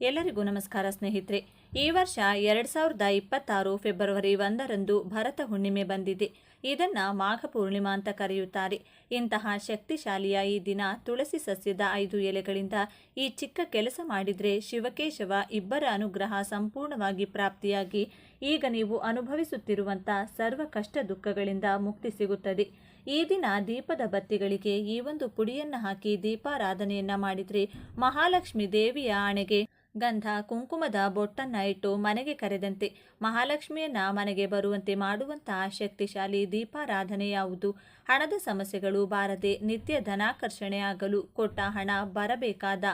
ಎಲ್ಲರಿಗೂ ನಮಸ್ಕಾರ ಸ್ನೇಹಿತರೆ. ಈ ವರ್ಷ ಎರಡ್ ಸಾವಿರದ ಇಪ್ಪತ್ತಾರು ಫೆಬ್ರವರಿ ಒಂದರಂದು ಭರತ ಹುಣ್ಣಿಮೆ ಬಂದಿದೆ. ಇದನ್ನ ಮಾಘ ಪೂರ್ಣಿಮಾ ಅಂತ ಕರೆಯುತ್ತಾರೆ. ಇಂತಹ ಶಕ್ತಿಶಾಲಿಯ ಈ ದಿನ ತುಳಸಿ ಸಸ್ಯದ ಐದು ಎಲೆಗಳಿಂದ ಈ ಚಿಕ್ಕ ಕೆಲಸ ಮಾಡಿದ್ರೆ ಶಿವಕೇಶವ ಇಬ್ಬರ ಅನುಗ್ರಹ ಸಂಪೂರ್ಣವಾಗಿ ಪ್ರಾಪ್ತಿಯಾಗಿ ಈಗ ನೀವು ಅನುಭವಿಸುತ್ತಿರುವಂಥ ಸರ್ವ ಕಷ್ಟ ದುಃಖಗಳಿಂದ ಮುಕ್ತಿ ಸಿಗುತ್ತದೆ. ಈ ದಿನ ದೀಪದ ಬತ್ತಿಗಳಿಗೆ ಈ ಒಂದು ಪುಡಿಯನ್ನು ಹಾಕಿ ದೀಪಾರಾಧನೆಯನ್ನ ಮಾಡಿದ್ರೆ ಮಹಾಲಕ್ಷ್ಮಿ ದೇವಿಯ ಆಣೆಗೆ ಗಂಧ, ಕುಂಕುಮದ ಬೊಟ್ಟನ್ನ ಇಟ್ಟು ಮನೆಗೆ ಕರೆದಂತೆ ಮಹಾಲಕ್ಷ್ಮಿಯನ್ನ ಮನೆಗೆ ಬರುವಂತೆ ಮಾಡುವಂತಹ ಶಕ್ತಿಶಾಲಿ ದೀಪಾರಾಧನೆ ಯಾವುದು? ಹಣದ ಸಮಸ್ಯೆಗಳು ಬಾರದೆ ನಿತ್ಯ ಧನಾಕರ್ಷಣೆ ಆಗಲು ಕೊಟ್ಟ ಹಣ ಬರಬೇಕಾದ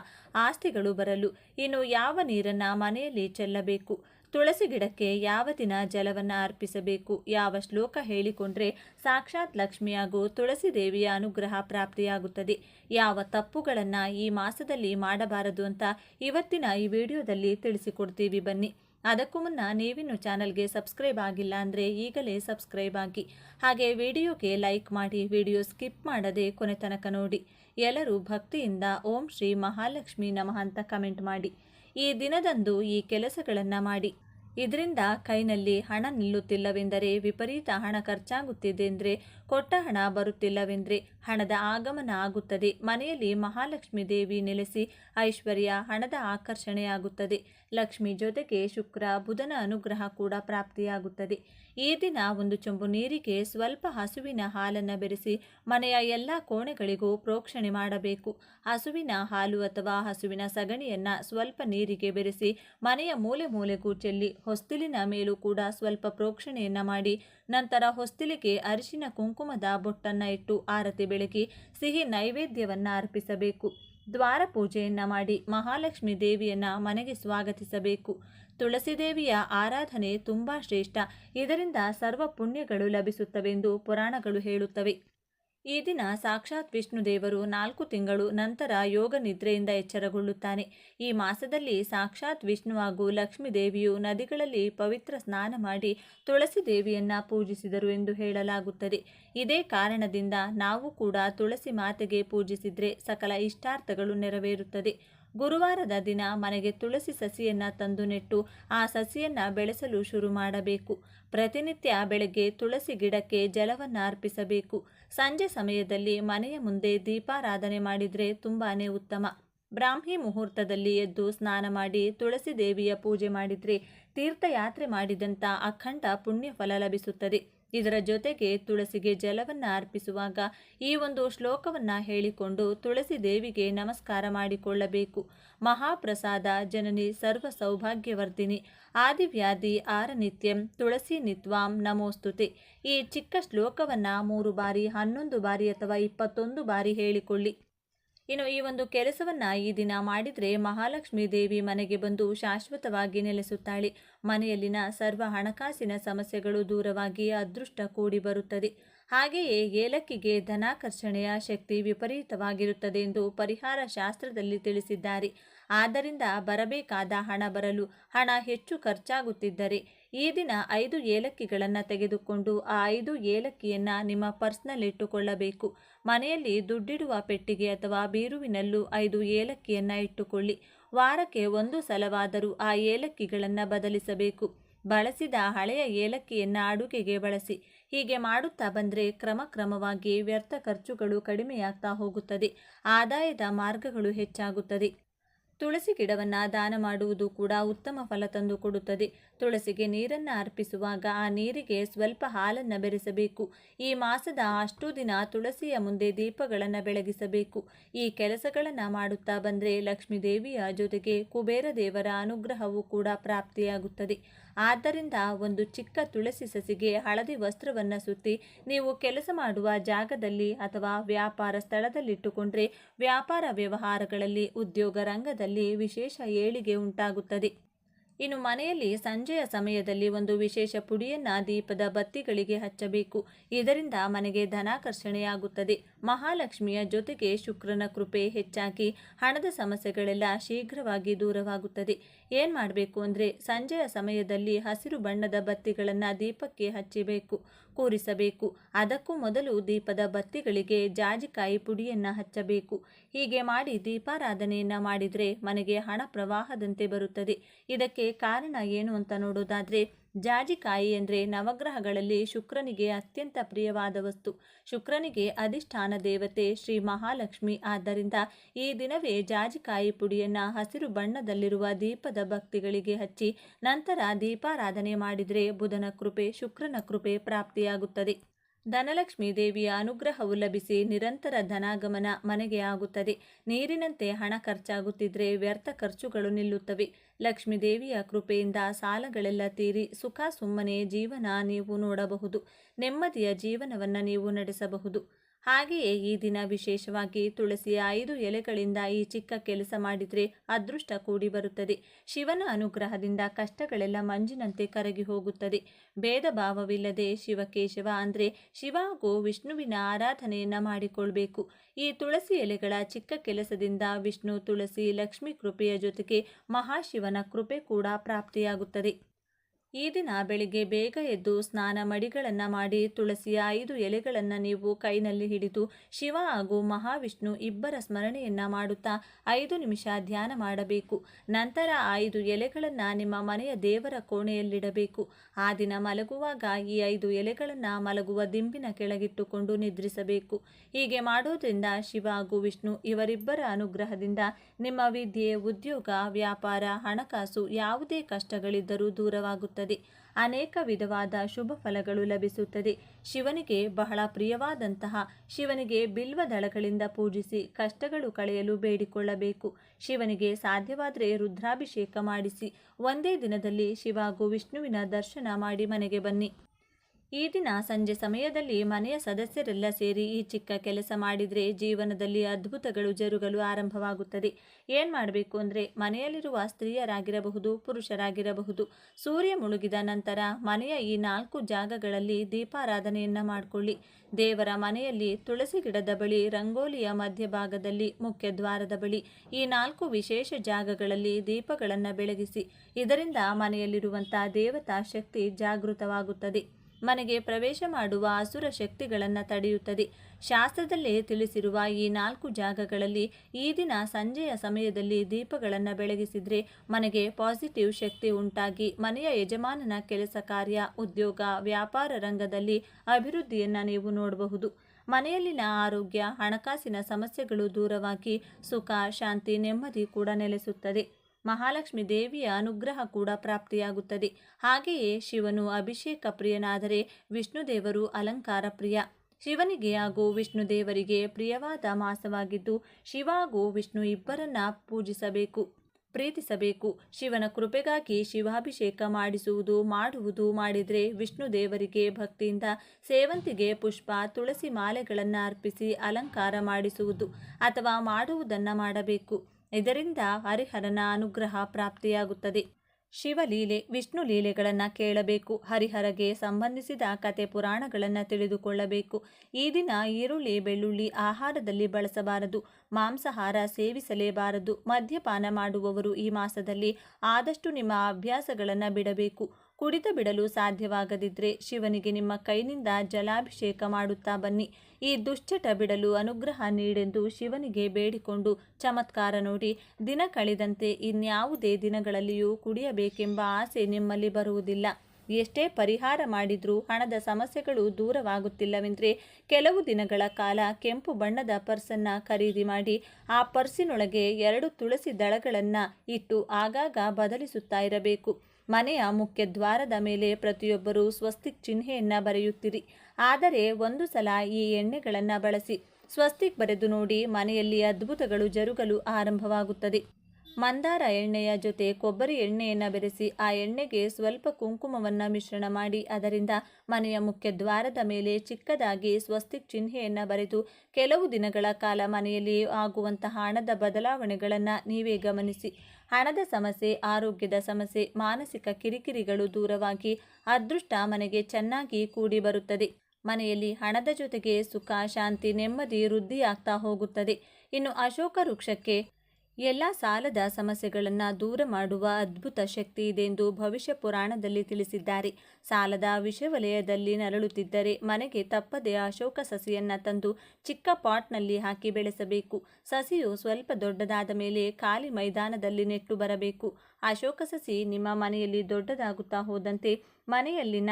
ಆಸ್ತಿಗಳು ಬರಲು ಇನ್ನು ಯಾವ ನೀರನ್ನ ಮನೆಯಲ್ಲಿ ಚೆಲ್ಲಬೇಕು? ತುಳಸಿ ಗಿಡಕ್ಕೆ ಯಾವ ದಿನ ಜಲವನ್ನು ಅರ್ಪಿಸಬೇಕು? ಯಾವ ಶ್ಲೋಕ ಹೇಳಿಕೊಂಡ್ರೆ ಸಾಕ್ಷಾತ್ ಲಕ್ಷ್ಮಿ ಹಾಗೂ ತುಳಸಿ ದೇವಿಯ ಅನುಗ್ರಹ ಪ್ರಾಪ್ತಿಯಾಗುತ್ತದೆ. ಯಾವ ತಪ್ಪುಗಳನ್ನು ಈ ಮಾಸದಲ್ಲಿ ಮಾಡಬಾರದು ಅಂತ ಇವತ್ತಿನ ಈ ವಿಡಿಯೋದಲ್ಲಿ ತಿಳಿಸಿಕೊಡ್ತೀವಿ ಬನ್ನಿ. ಅದಕ್ಕೂ ಮುನ್ನ ನೀವಿನ್ನು ಚಾನಲ್ಗೆ ಸಬ್ಸ್ಕ್ರೈಬ್ ಆಗಿಲ್ಲ ಅಂದರೆ ಈಗಲೇ ಸಬ್ಸ್ಕ್ರೈಬ್ ಆಗಿ. ಹಾಗೆ ವಿಡಿಯೋಗೆ ಲೈಕ್ ಮಾಡಿ ವಿಡಿಯೋ ಸ್ಕಿಪ್ ಮಾಡದೆ ಕೊನೆ ತನಕ ನೋಡಿ. ಎಲ್ಲರೂ ಭಕ್ತಿಯಿಂದ ಓಂ ಶ್ರೀ ಮಹಾಲಕ್ಷ್ಮಿ ನಮಃ ಅಂತ ಕಮೆಂಟ್ ಮಾಡಿ. ಈ ದಿನದಂದು ಈ ಕೆಲಸಗಳನ್ನು ಮಾಡಿ. ಇದರಿಂದ ಕೈನಲ್ಲಿ ಹಣ ನಿಲ್ಲುತ್ತಿಲ್ಲವೆಂದರೆ ವಿಪರೀತ ಹಣ ಖರ್ಚಾಗುತ್ತಿದೆ ಅಂದರೆ ಕೊಟ್ಟ ಹಣ ಬರುತ್ತಿಲ್ಲವೆಂದರೆ ಹಣದ ಆಗಮನ ಆಗುತ್ತದೆ. ಮನೆಯಲ್ಲಿ ಮಹಾಲಕ್ಷ್ಮಿ ದೇವಿ ನೆಲೆಸಿ ಐಶ್ವರ್ಯ ಹಣದ ಆಕರ್ಷಣೆಯಾಗುತ್ತದೆ. ಲಕ್ಷ್ಮಿ ಜೊತೆಗೆ ಶುಕ್ರ, ಬುಧನ ಅನುಗ್ರಹ ಕೂಡ ಪ್ರಾಪ್ತಿಯಾಗುತ್ತದೆ. ಈ ದಿನ ಒಂದು ಚೊಂಬು ನೀರಿಗೆ ಸ್ವಲ್ಪ ಹಸುವಿನ ಹಾಲನ್ನು ಬೆರೆಸಿ ಮನೆಯ ಎಲ್ಲ ಕೋಣೆಗಳಿಗೂ ಪ್ರೋಕ್ಷಣೆ ಮಾಡಬೇಕು. ಹಸುವಿನ ಹಾಲು ಅಥವಾ ಹಸುವಿನ ಸಗಣಿಯನ್ನು ಸ್ವಲ್ಪ ನೀರಿಗೆ ಬೆರೆಸಿ ಮನೆಯ ಮೂಲೆ ಮೂಲೆಗೂ ಚೆಲ್ಲಿ, ಹೊಸ್ತಿಲಿನ ಮೇಲೂ ಕೂಡ ಸ್ವಲ್ಪ ಪ್ರೋಕ್ಷಣೆಯನ್ನು ಮಾಡಿ ನಂತರ ಹೊಸ್ತಿಲಿಗೆ ಅರಿಶಿನ ಕುಂಕುಮದ ಬೊಟ್ಟನ್ನು ಇಟ್ಟು ಆರತಿ ಬೆಳಗಿ ಸಿಹಿ ನೈವೇದ್ಯವನ್ನು ಅರ್ಪಿಸಬೇಕು. ದ್ವಾರ ಪೂಜೆಯನ್ನ ಮಾಡಿ ಮಹಾಲಕ್ಷ್ಮಿ ದೇವಿಯನ್ನ ಮನೆಗೆ ಸ್ವಾಗತಿಸಬೇಕು. ತುಳಸಿ ದೇವಿಯ ಆರಾಧನೆ ತುಂಬಾ ಶ್ರೇಷ್ಠ. ಇದರಿಂದ ಸರ್ವ ಪುಣ್ಯಗಳು ಲಭಿಸುತ್ತವೆಂದು ಪುರಾಣಗಳು ಹೇಳುತ್ತವೆ. ಈ ದಿನ ಸಾಕ್ಷಾತ್ ವಿಷ್ಣು ದೇವರು ನಾಲ್ಕು ತಿಂಗಳು ನಂತರ ಯೋಗ ನಿದ್ರೆಯಿಂದ ಎಚ್ಚರಗೊಳ್ಳುತ್ತಾನೆ. ಈ ಮಾಸದಲ್ಲಿ ಸಾಕ್ಷಾತ್ ವಿಷ್ಣು ಹಾಗೂ ಲಕ್ಷ್ಮೀ ದೇವಿಯು ನದಿಗಳಲ್ಲಿ ಪವಿತ್ರ ಸ್ನಾನ ಮಾಡಿ ತುಳಸಿ ದೇವಿಯನ್ನ ಪೂಜಿಸಿದರು ಎಂದು ಹೇಳಲಾಗುತ್ತದೆ. ಇದೇ ಕಾರಣದಿಂದ ನಾವು ಕೂಡ ತುಳಸಿ ಮಾತೆಗೆ ಪೂಜಿಸಿದ್ರೆ ಸಕಲ ಇಷ್ಟಾರ್ಥಗಳು ನೆರವೇರುತ್ತದೆ. ಗುರುವಾರದ ದಿನ ಮನೆಗೆ ತುಳಸಿ ಸಸಿಯನ್ನ ತಂದು ನೆಟ್ಟು ಆ ಸಸಿಯನ್ನ ಬೆಳೆಸಲು ಶುರು ಮಾಡಬೇಕು. ಪ್ರತಿನಿತ್ಯ ಬೆಳಗ್ಗೆ ತುಳಸಿ ಗಿಡಕ್ಕೆ ಜಲವನ್ನು ಅರ್ಪಿಸಬೇಕು. ಸಂಜೆ ಸಮಯದಲ್ಲಿ ಮನೆಯ ಮುಂದೆ ದೀಪಾರಾಧನೆ ಮಾಡಿದರೆ ತುಂಬಾ ಉತ್ತಮ. ಬ್ರಾಹ್ಮಿ ಮುಹೂರ್ತದಲ್ಲಿ ಎದ್ದು ಸ್ನಾನ ಮಾಡಿ ತುಳಸಿ ದೇವಿಯ ಪೂಜೆ ಮಾಡಿದರೆ ತೀರ್ಥಯಾತ್ರೆ ಮಾಡಿದಂಥ ಅಖಂಡ ಪುಣ್ಯ ಫಲ ಲಭಿಸುತ್ತದೆ. ಇದರ ಜೊತೆಗೆ ತುಳಸಿಗೆ ಜಲವನ್ನು ಅರ್ಪಿಸುವಾಗ ಈ ಒಂದು ಶ್ಲೋಕವನ್ನು ಹೇಳಿಕೊಂಡು ತುಳಸಿ ದೇವಿಗೆ ನಮಸ್ಕಾರ ಮಾಡಿಕೊಳ್ಳಬೇಕು. ಮಹಾಪ್ರಸಾದ, ಜನನಿ ಸರ್ವ ಸೌಭಾಗ್ಯವರ್ಧಿನಿ. ಆದಿವ್ಯಾಧಿ ಆರನಿತ್ಯಂ ತುಳಸಿ ನಿತ್ವಾಂ ನಮೋಸ್ತುತೆ. ಈ ಚಿಕ್ಕ ಶ್ಲೋಕವನ್ನು ಮೂರು ಬಾರಿ, ಹನ್ನೊಂದು ಬಾರಿ ಅಥವಾ ಇಪ್ಪತ್ತೊಂದು ಬಾರಿ ಹೇಳಿಕೊಳ್ಳಿ. ಇನ್ನು ಈ ಒಂದು ಕೆಲಸವನ್ನು ಈ ದಿನ ಮಾಡಿದರೆ ಮಹಾಲಕ್ಷ್ಮೀ ದೇವಿ ಮನೆಗೆ ಬಂದು ಶಾಶ್ವತವಾಗಿ ನೆಲೆಸುತ್ತಾಳೆ. ಮನೆಯಲ್ಲಿನ ಸರ್ವ ಹಣಕಾಸಿನ ಸಮಸ್ಯೆಗಳು ದೂರವಾಗಿ ಅದೃಷ್ಟ ಕೂಡಿ ಬರುತ್ತದೆ. ಹಾಗೆಯೇ ಏಲಕ್ಕಿಗೆ ಧನಾಕರ್ಷಣೆಯ ಶಕ್ತಿ ವಿಪರೀತವಾಗಿರುತ್ತದೆ ಎಂದು ಪರಿಹಾರ ಶಾಸ್ತ್ರದಲ್ಲಿ ತಿಳಿಸಿದ್ದಾರೆ. ಆದ್ದರಿಂದ ಬರಬೇಕಾದ ಹಣ ಬರಲು ಹಣ ಹೆಚ್ಚು ಖರ್ಚಾಗುತ್ತಿದ್ದರೆ ಈ ದಿನ ಐದು ಏಲಕ್ಕಿಗಳನ್ನು ತೆಗೆದುಕೊಂಡು ಆ ಐದು ಏಲಕ್ಕಿಯನ್ನು ನಿಮ್ಮ ಪರ್ಸ್ನಲ್ಲಿ ಇಟ್ಟುಕೊಳ್ಳಬೇಕು ಮನೆಯಲ್ಲಿ ದುಡ್ಡಿಡುವ ಪೆಟ್ಟಿಗೆ ಅಥವಾ ಬೀರುವಿನಲ್ಲೂ ಐದು ಏಲಕ್ಕಿಯನ್ನು ಇಟ್ಟುಕೊಳ್ಳಿ. ವಾರಕ್ಕೆ ಒಂದು ಸಲವಾದರೂ ಆ ಏಲಕ್ಕಿಗಳನ್ನು ಬದಲಿಸಬೇಕು. ಬಳಸಿದ ಹಳೆಯ ಏಲಕ್ಕಿಯನ್ನು ಅಡುಗೆಗೆ ಬಳಸಿ. ಹೀಗೆ ಮಾಡುತ್ತಾ ಬಂದರೆ ಕ್ರಮಕ್ರಮವಾಗಿ ವ್ಯರ್ಥ ಖರ್ಚುಗಳು ಕಡಿಮೆಯಾಗ್ತಾ ಹೋಗುತ್ತದೆ. ಆದಾಯದ ಮಾರ್ಗಗಳು ಹೆಚ್ಚಾಗುತ್ತದೆ. ತುಳಸಿ ಗಿಡವನ್ನು ದಾನ ಮಾಡುವುದು ಕೂಡ ಉತ್ತಮ ಫಲ ತಂದು ಕೊಡುತ್ತದೆ. ತುಳಸಿಗೆ ನೀರನ್ನು ಅರ್ಪಿಸುವಾಗ ಆ ನೀರಿಗೆ ಸ್ವಲ್ಪ ಹಾಲನ್ನು ಬೆರೆಸಬೇಕು. ಈ ಮಾಸದ ಅಷ್ಟು ದಿನ ತುಳಸಿಯ ಮುಂದೆ ದೀಪಗಳನ್ನು ಬೆಳಗಿಸಬೇಕು. ಈ ಕೆಲಸಗಳನ್ನು ಮಾಡುತ್ತಾ ಬಂದರೆ ಲಕ್ಷ್ಮೀದೇವಿಯ ಜೊತೆಗೆ ಕುಬೇರ ದೇವರ ಅನುಗ್ರಹವೂ ಕೂಡ ಪ್ರಾಪ್ತಿಯಾಗುತ್ತದೆ. ಆದ್ದರಿಂದ ಒಂದು ಚಿಕ್ಕ ತುಳಸಿ ಸಸಿಗೆ ಹಳದಿ ವಸ್ತ್ರವನ್ನು ಸುತ್ತಿ ನೀವು ಕೆಲಸ ಮಾಡುವ ಜಾಗದಲ್ಲಿ ಅಥವಾ ವ್ಯಾಪಾರ ಸ್ಥಳದಲ್ಲಿಟ್ಟುಕೊಂಡ್ರೆ ವ್ಯಾಪಾರ ವ್ಯವಹಾರಗಳಲ್ಲಿ ಉದ್ಯೋಗ ರಂಗದಲ್ಲಿ ವಿಶೇಷ ಏಳಿಗೆ ಉಂಟಾಗುತ್ತದೆ. ಇನ್ನು ಮನೆಯಲ್ಲಿ ಸಂಜೆಯ ಸಮಯದಲ್ಲಿ ಒಂದು ವಿಶೇಷ ಪುಡಿಯನ್ನ ದೀಪದ ಬತ್ತಿಗಳಿಗೆ ಹಚ್ಚಬೇಕು. ಇದರಿಂದ ಮನೆಗೆ ಧನಾಕರ್ಷಣೆಯಾಗುತ್ತದೆ. ಮಹಾಲಕ್ಷ್ಮಿಯ ಜೊತೆಗೆ ಶುಕ್ರನ ಕೃಪೆ ಹೆಚ್ಚಾಗಿ ಹಣದ ಸಮಸ್ಯೆಗಳೆಲ್ಲ ಶೀಘ್ರವಾಗಿ ದೂರವಾಗುತ್ತದೆ. ಏನು ಮಾಡಬೇಕು ಅಂದರೆ ಸಂಜೆಯ ಸಮಯದಲ್ಲಿ ಹಸಿರು ಬಣ್ಣದ ಬತ್ತಿಗಳನ್ನು ದೀಪಕ್ಕೆ ಹಚ್ಚಬೇಕು, ಕೂರಿಸಬೇಕು. ಅದಕ್ಕೂ ಮೊದಲು ದೀಪದ ಬತ್ತಿಗಳಿಗೆ ಜಾಜಿಕಾಯಿ ಪುಡಿಯನ್ನು ಹಚ್ಚಬೇಕು. ಹೀಗೆ ಮಾಡಿ ದೀಪಾರಾಧನೆಯನ್ನು ಮಾಡಿದರೆ ಮನೆಗೆ ಹಣ ಪ್ರವಾಹದಂತೆ ಬರುತ್ತದೆ. ಇದಕ್ಕೆ ಕಾರಣ ಏನು ಅಂತ ನೋಡೋದಾದರೆ ಜಾಜಿಕಾಯಿ ಎಂದರೆ ನವಗ್ರಹಗಳಲ್ಲಿ ಶುಕ್ರನಿಗೆ ಅತ್ಯಂತ ಪ್ರಿಯವಾದ ವಸ್ತು. ಶುಕ್ರನಿಗೆ ಅಧಿಷ್ಠಾನ ದೇವತೆ ಶ್ರೀ ಮಹಾಲಕ್ಷ್ಮಿ. ಆದ್ದರಿಂದ ಈ ದಿನವೇ ಜಾಜಿಕಾಯಿ ಪುಡಿಯನ್ನು ಹಸಿರು ಬಣ್ಣದಲ್ಲಿರುವ ದೀಪದ ಭಕ್ತಿಗಳಿಗೆ ಹಚ್ಚಿ ನಂತರ ದೀಪಾರಾಧನೆ ಮಾಡಿದರೆ ಬುಧನ ಕೃಪೆ ಶುಕ್ರನ ಕೃಪೆ ಪ್ರಾಪ್ತಿಯಾಗುತ್ತದೆ. ಧನಲಕ್ಷ್ಮೀ ದೇವಿಯ ಅನುಗ್ರಹವು ಲಭಿಸಿ ನಿರಂತರ ಧನಾಗಮನ ಮನೆಗೆ ಆಗುತ್ತದೆ. ನೀರಿನಂತೆ ಹಣ ಖರ್ಚಾಗುತ್ತಿದ್ರೆ ವ್ಯರ್ಥ ಖರ್ಚುಗಳು ನಿಲ್ಲುತ್ತವೆ. ಲಕ್ಷ್ಮೀ ದೇವಿಯ ಕೃಪೆಯಿಂದ ಸಾಲಗಳೆಲ್ಲ ತೀರಿ ಸುಖ ಸುಮ್ಮನೆ ಜೀವನ ನೀವು ನೋಡಬಹುದು. ನೆಮ್ಮದಿಯ ಜೀವನವನ್ನು ನೀವು ನಡೆಸಬಹುದು. ಹಾಗೆಯೇ ಈ ದಿನ ವಿಶೇಷವಾಗಿ ತುಳಸಿಯ ಐದು ಎಲೆಗಳಿಂದ ಈ ಚಿಕ್ಕ ಕೆಲಸ ಮಾಡಿದರೆ ಅದೃಷ್ಟ ಕೂಡಿ ಬರುತ್ತದೆ. ಶಿವನ ಅನುಗ್ರಹದಿಂದ ಕಷ್ಟಗಳೆಲ್ಲ ಮಂಜಿನಂತೆ ಕರಗಿ ಹೋಗುತ್ತದೆ. ಭೇದ ಭಾವವಿಲ್ಲದೆ ಶಿವಕೇಶವ ಅಂದರೆ ಶಿವ ಹಾಗೂ ವಿಷ್ಣುವಿನ ಆರಾಧನೆಯನ್ನು ಮಾಡಿಕೊಳ್ಬೇಕು. ಈ ತುಳಸಿ ಎಲೆಗಳ ಚಿಕ್ಕ ಕೆಲಸದಿಂದ ವಿಷ್ಣು, ತುಳಸಿ, ಲಕ್ಷ್ಮೀ ಕೃಪೆಯ ಜೊತೆಗೆ ಮಹಾಶಿವನ ಕೃಪೆ ಕೂಡ ಪ್ರಾಪ್ತಿಯಾಗುತ್ತದೆ. ಈ ದಿನ ಬೆಳಿಗ್ಗೆ ಬೇಗ ಎದ್ದು ಸ್ನಾನ ಮಡಿಗಳನ್ನು ಮಾಡಿ ತುಳಸಿಯ ಐದು ಎಲೆಗಳನ್ನು ನೀವು ಕೈನಲ್ಲಿ ಹಿಡಿದು ಶಿವ ಹಾಗೂ ಮಹಾವಿಷ್ಣು ಇಬ್ಬರ ಸ್ಮರಣೆಯನ್ನು ಮಾಡುತ್ತಾ ಐದು ನಿಮಿಷ ಧ್ಯಾನ ಮಾಡಬೇಕು. ನಂತರ ಐದು ಎಲೆಗಳನ್ನು ನಿಮ್ಮ ಮನೆಯ ದೇವರ ಕೋಣೆಯಲ್ಲಿಡಬೇಕು. ಆ ದಿನ ಮಲಗುವಾಗ ಈ ಐದು ಎಲೆಗಳನ್ನು ಮಲಗುವ ದಿಂಬಿನ ಕೆಳಗಿಟ್ಟುಕೊಂಡು ನಿದ್ರಿಸಬೇಕು. ಹೀಗೆ ಮಾಡೋದ್ರಿಂದ ಶಿವ ಹಾಗೂ ವಿಷ್ಣು ಇವರಿಬ್ಬರ ಅನುಗ್ರಹದಿಂದ ನಿಮ್ಮ ವಿದ್ಯೆ, ಉದ್ಯೋಗ, ವ್ಯಾಪಾರ, ಹಣಕಾಸು ಯಾವುದೇ ಕಷ್ಟಗಳಿದ್ದರೂ ದೂರವಾಗುತ್ತದೆ ಅನೇಕ ವಿಧವಾದ ಶುಭ ಫಲಗಳು ಲಭಿಸುತ್ತದೆ. ಶಿವನಿಗೆ ಬಹಳ ಪ್ರಿಯವಾದಂತಹ ಶಿವನಿಗೆ ಬಿಲ್ವ ದಳಗಳಿಂದ ಪೂಜಿಸಿ ಕಷ್ಟಗಳು ಕಳೆಯಲು ಬೇಡಿಕೊಳ್ಳಬೇಕು. ಶಿವನಿಗೆ ಸಾಧ್ಯವಾದರೆ ರುದ್ರಾಭಿಷೇಕ ಮಾಡಿಸಿ. ಒಂದೇ ದಿನದಲ್ಲಿ ಶಿವ ಹಾಗೂ ವಿಷ್ಣುವಿನ ದರ್ಶನ ಮಾಡಿ ಮನೆಗೆ ಬನ್ನಿ. ಈ ದಿನ ಸಂಜೆ ಸಮಯದಲ್ಲಿ ಮನೆಯ ಸದಸ್ಯರೆಲ್ಲ ಸೇರಿ ಈ ಚಿಕ್ಕ ಕೆಲಸ ಮಾಡಿದರೆ ಜೀವನದಲ್ಲಿ ಅದ್ಭುತಗಳು ಜರುಗಲು ಆರಂಭವಾಗುತ್ತದೆ. ಏನು ಮಾಡಬೇಕು ಅಂದರೆ ಮನೆಯಲ್ಲಿರುವ ಸ್ತ್ರೀಯರಾಗಿರಬಹುದು, ಪುರುಷರಾಗಿರಬಹುದು. ಸೂರ್ಯ ಮುಳುಗಿದ ನಂತರ ಮನೆಯ ಈ ನಾಲ್ಕು ಜಾಗಗಳಲ್ಲಿ ದೀಪಾರಾಧನೆಯನ್ನು ಮಾಡಿಕೊಳ್ಳಿ. ದೇವರ ಮನೆಯಲ್ಲಿ ತುಳಸಿ ಗಿಡದ ಬಳಿ, ರಂಗೋಲಿಯ ಮಧ್ಯಭಾಗದಲ್ಲಿ ಮುಖ್ಯ ದ್ವಾರದ ಬಳಿ ಈ ನಾಲ್ಕು ವಿಶೇಷ ಜಾಗಗಳಲ್ಲಿ ದೀಪಗಳನ್ನು ಬೆಳಗಿಸಿ. ಇದರಿಂದ ಮನೆಯಲ್ಲಿರುವಂಥ ದೇವತಾ ಶಕ್ತಿ ಜಾಗೃತವಾಗುತ್ತದೆ. ಮನೆಗೆ ಪ್ರವೇಶ ಮಾಡುವ ಅಸುರ ಶಕ್ತಿಗಳನ್ನು ತಡೆಯುತ್ತದೆ. ಶಾಸ್ತ್ರದಲ್ಲೇ ತಿಳಿಸಿರುವ ಈ ನಾಲ್ಕು ಜಾಗಗಳಲ್ಲಿ ಈ ದಿನ ಸಂಜೆಯ ಸಮಯದಲ್ಲಿ ದೀಪಗಳನ್ನು ಬೆಳಗಿಸಿದರೆ ಮನೆಗೆ ಪಾಸಿಟಿವ್ ಶಕ್ತಿ ಉಂಟಾಗಿ ಮನೆಯ ಯಜಮಾನನ ಕೆಲಸ ಕಾರ್ಯ, ಉದ್ಯೋಗ, ವ್ಯಾಪಾರ ರಂಗದಲ್ಲಿ ಅಭಿವೃದ್ಧಿಯನ್ನು ನೀವು ನೋಡಬಹುದು. ಮನೆಯಲ್ಲಿನ ಆರೋಗ್ಯ, ಹಣಕಾಸಿನ ಸಮಸ್ಯೆಗಳು ದೂರವಾಗಿ ಸುಖ, ಶಾಂತಿ, ನೆಮ್ಮದಿ ಕೂಡ ನೆಲೆಸುತ್ತದೆ. ಮಹಾಲಕ್ಷ್ಮಿ ದೇವಿಯ ಅನುಗ್ರಹ ಕೂಡ ಪ್ರಾಪ್ತಿಯಾಗುತ್ತದೆ. ಹಾಗೆಯೇ ಶಿವನು ಅಭಿಷೇಕ ಪ್ರಿಯನಾದರೆ ವಿಷ್ಣುದೇವರು ಅಲಂಕಾರ ಪ್ರಿಯ. ಶಿವನಿಗೆ ಹಾಗೂ ವಿಷ್ಣು ದೇವರಿಗೆ ಪ್ರಿಯವಾದ ಮಾಸವಾಗಿದ್ದು ಶಿವ ಹಾಗೂ ವಿಷ್ಣು ಇಬ್ಬರನ್ನ ಪೂಜಿಸಬೇಕು, ಪ್ರೀತಿಸಬೇಕು. ಶಿವನ ಕೃಪೆಗಾಗಿ ಶಿವಾಭಿಷೇಕ ಮಾಡಿಸುವುದು, ಮಾಡುವುದು ಮಾಡಿದರೆ ವಿಷ್ಣು ದೇವರಿಗೆ ಭಕ್ತಿಯಿಂದ ಸೇವಂತಿಗೆ ಪುಷ್ಪ, ತುಳಸಿ ಮಾಲೆಗಳನ್ನು ಅರ್ಪಿಸಿ ಅಲಂಕಾರ ಮಾಡಿಸುವುದು ಅಥವಾ ಮಾಡುವುದನ್ನು ಮಾಡಬೇಕು. ಇದರಿಂದ ಹರಿಹರನ ಅನುಗ್ರಹ ಪ್ರಾಪ್ತಿಯಾಗುತ್ತದೆ. ಶಿವಲೀಲೆ, ವಿಷ್ಣು ಲೀಲೆಗಳನ್ನು ಕೇಳಬೇಕು. ಹರಿಹರಗೆ ಸಂಬಂಧಿಸಿದ ಕತೆ ಪುರಾಣಗಳನ್ನು ತಿಳಿದುಕೊಳ್ಳಬೇಕು. ಈ ದಿನ ಈರುಳ್ಳಿ, ಬೆಳ್ಳುಳ್ಳಿ ಆಹಾರದಲ್ಲಿ ಬಳಸಬಾರದು. ಮಾಂಸಾಹಾರ ಸೇವಿಸಲೇಬಾರದು. ಮದ್ಯಪಾನ ಮಾಡುವವರು ಈ ಮಾಸದಲ್ಲಿ ಆದಷ್ಟು ನಿಮ್ಮ ಅಭ್ಯಾಸಗಳನ್ನು ಬಿಡಬೇಕು. ಕುಡಿತ ಬಿಡಲು ಸಾಧ್ಯವಾಗದಿದ್ದರೆ ಶಿವನಿಗೆ ನಿಮ್ಮ ಕೈನಿಂದ ಜಲಾಭಿಷೇಕ ಮಾಡುತ್ತಾ ಬನ್ನಿ. ಈ ದುಶ್ಚಟ ಬಿಡಲು ಅನುಗ್ರಹ ನೀಡೆಂದು ಶಿವನಿಗೆ ಬೇಡಿಕೊಂಡು ಚಮತ್ಕಾರ ನೋಡಿ ದಿನ ಕಳೆದಂತೆ ಇನ್ಯಾವುದೇ ದಿನಗಳಲ್ಲಿಯೂ ಕುಡಿಯಬೇಕೆಂಬ ಆಸೆ ನಿಮ್ಮಲ್ಲಿ ಬರುವುದಿಲ್ಲ. ಎಷ್ಟೇ ಪರಿಹಾರ ಮಾಡಿದರೂ ಹಣದ ಸಮಸ್ಯೆಗಳು ದೂರವಾಗುತ್ತಿಲ್ಲವೆಂದರೆ ಕೆಲವು ದಿನಗಳ ಕಾಲ ಕೆಂಪು ಬಣ್ಣದ ಪರ್ಸನ್ನು ಖರೀದಿ ಮಾಡಿ ಆ ಪರ್ಸಿನೊಳಗೆ ಎರಡು ತುಳಸಿ ದಳಗಳನ್ನು ಇಟ್ಟು ಆಗಾಗ ಬದಲಿಸುತ್ತಾ ಇರಬೇಕು. ಮನೆಯ ಮುಖ್ಯ ದ್ವಾರದ ಮೇಲೆ ಪ್ರತಿಯೊಬ್ಬರೂ ಸ್ವಸ್ತಿಕ್ ಚಿಹ್ನೆಯನ್ನು ಬರೆಯುತ್ತಿರಿ. ಆದರೆ ಒಂದು ಸಲ ಈ ಎಣ್ಣೆಗಳನ್ನು ಬಳಸಿ ಸ್ವಸ್ತಿಕ್ ಬರೆದು ನೋಡಿ ಮನೆಯಲ್ಲಿ ಅದ್ಭುತಗಳು ಜರುಗಲು ಆರಂಭವಾಗುತ್ತದೆ. ಮಂದಾರ ಎಣ್ಣೆಯ ಜೊತೆ ಕೊಬ್ಬರಿ ಎಣ್ಣೆಯನ್ನು ಬೆರೆಸಿ ಆ ಎಣ್ಣೆಗೆ ಸ್ವಲ್ಪ ಕುಂಕುಮವನ್ನು ಮಿಶ್ರಣ ಮಾಡಿ ಅದರಿಂದ ಮನೆಯ ಮುಖ್ಯ ದ್ವಾರದ ಮೇಲೆ ಚಿಕ್ಕದಾಗಿ ಸ್ವಸ್ತಿಕ್ ಚಿಹ್ನೆಯನ್ನು ಬರೆದು ಕೆಲವು ದಿನಗಳ ಕಾಲ ಮನೆಯಲ್ಲಿ ಆಗುವಂತಹ ಹಣದ ಬದಲಾವಣೆಗಳನ್ನು ನೀವೇ ಗಮನಿಸಿ. ಹಣದ ಸಮಸ್ಯೆ, ಆರೋಗ್ಯದ ಸಮಸ್ಯೆ, ಮಾನಸಿಕ ಕಿರಿಕಿರಿಗಳು ದೂರವಾಗಿ ಅದೃಷ್ಟ ಮನೆಗೆ ಚೆನ್ನಾಗಿ ಕೂಡಿ ಬರುತ್ತದೆ. ಮನೆಯಲ್ಲಿ ಹಣದ ಜೊತೆಗೆ ಸುಖ, ಶಾಂತಿ, ನೆಮ್ಮದಿ, ವೃದ್ಧಿಯಾಗ್ತಾ ಹೋಗುತ್ತದೆ. ಇನ್ನು ಅಶೋಕ ವೃಕ್ಷಕ್ಕೆ ಎಲ್ಲ ಸಾಲದ ಸಮಸ್ಯೆಗಳನ್ನು ದೂರ ಮಾಡುವ ಅದ್ಭುತ ಶಕ್ತಿ ಇದೆ ಎಂದು ಭವಿಷ್ಯ ಪುರಾಣದಲ್ಲಿ ತಿಳಿಸಿದ್ದಾರೆ. ಸಾಲದ ವಿಷವಲಯದಲ್ಲಿ ನರಳುತ್ತಿದ್ದರೆ ಮನೆಗೆ ತಪ್ಪದೆ ಅಶೋಕ ಸಸಿಯನ್ನು ತಂದು ಚಿಕ್ಕ ಪಾಟ್ನಲ್ಲಿ ಹಾಕಿ ಬೆಳೆಸಬೇಕು. ಸಸಿಯು ಸ್ವಲ್ಪ ದೊಡ್ಡದಾದ ಮೇಲೆ ಖಾಲಿ ಮೈದಾನದಲ್ಲಿ ನೆಟ್ಟು ಬರಬೇಕು. ಅಶೋಕ ಸಸಿ ನಿಮ್ಮ ಮನೆಯಲ್ಲಿ ದೊಡ್ಡದಾಗುತ್ತಾ ಹೋದಂತೆ ಮನೆಯಲ್ಲಿನ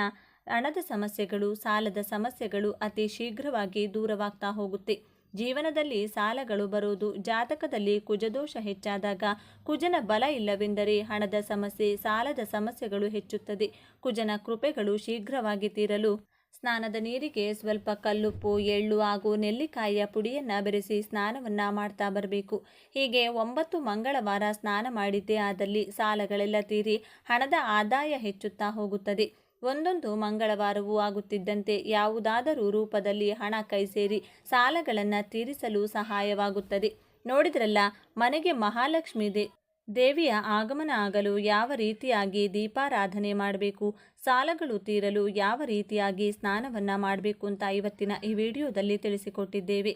ಹಣದ ಸಮಸ್ಯೆಗಳು, ಸಾಲದ ಸಮಸ್ಯೆಗಳು ಅತಿ ಶೀಘ್ರವಾಗಿ ದೂರವಾಗ್ತಾ ಹೋಗುತ್ತೆ. ಜೀವನದಲ್ಲಿ ಸಾಲಗಳು ಬರುವುದು ಜಾತಕದಲ್ಲಿ ಕುಜದೋಷ ಹೆಚ್ಚಾದಾಗ ಕುಜನ ಬಲ ಇಲ್ಲವೆಂದರೆ ಹಣದ ಸಮಸ್ಯೆ, ಸಾಲದ ಸಮಸ್ಯೆಗಳು ಹೆಚ್ಚುತ್ತದೆ. ಕುಜನ ಕೃಪೆಗಳು ಶೀಘ್ರವಾಗಿ ತೀರಲು ಸ್ನಾನದ ನೀರಿಗೆ ಸ್ವಲ್ಪ ಕಲ್ಲುಪ್ಪು, ಎಳ್ಳು ಹಾಗೂ ನೆಲ್ಲಿಕಾಯಿಯ ಪುಡಿಯನ್ನು ಬೆರೆಸಿ ಸ್ನಾನವನ್ನು ಮಾಡ್ತಾ ಬರಬೇಕು. ಹೀಗೆ ಒಂಬತ್ತು ಮಂಗಳವಾರ ಸ್ನಾನ ಮಾಡಿದ್ದೇ ಆದಲ್ಲಿ ಸಾಲಗಳೆಲ್ಲ ತೀರಿ ಹಣದ ಆದಾಯ ಹೆಚ್ಚುತ್ತಾ ಹೋಗುತ್ತದೆ. ಒಂದೊಂದು ಮಂಗಳವಾರವೂ ಆಗುತ್ತಿದ್ದಂತೆ ಯಾವುದಾದರೂ ರೂಪದಲ್ಲಿ ಹಣ ಕೈ ಸೇರಿ ಸಾಲಗಳನ್ನು ತೀರಿಸಲು ಸಹಾಯವಾಗುತ್ತದೆ. ನೋಡಿದ್ರಲ್ಲ, ಮನೆಗೆ ಮಹಾಲಕ್ಷ್ಮಿ ದೇ, ದೇವಿಯ ಆಗಮನ ಆಗಲು ಯಾವ ರೀತಿಯಾಗಿ ದೀಪಾರಾಧನೆ ಮಾಡಬೇಕು, ಸಾಲಗಳು ತೀರಲು ಯಾವ ರೀತಿಯಾಗಿ ಸ್ನಾನವನ್ನು ಮಾಡಬೇಕು ಅಂತ ಇವತ್ತಿನ ಈ ವಿಡಿಯೋದಲ್ಲಿ ತಿಳಿಸಿಕೊಟ್ಟಿದ್ದೇವೆ.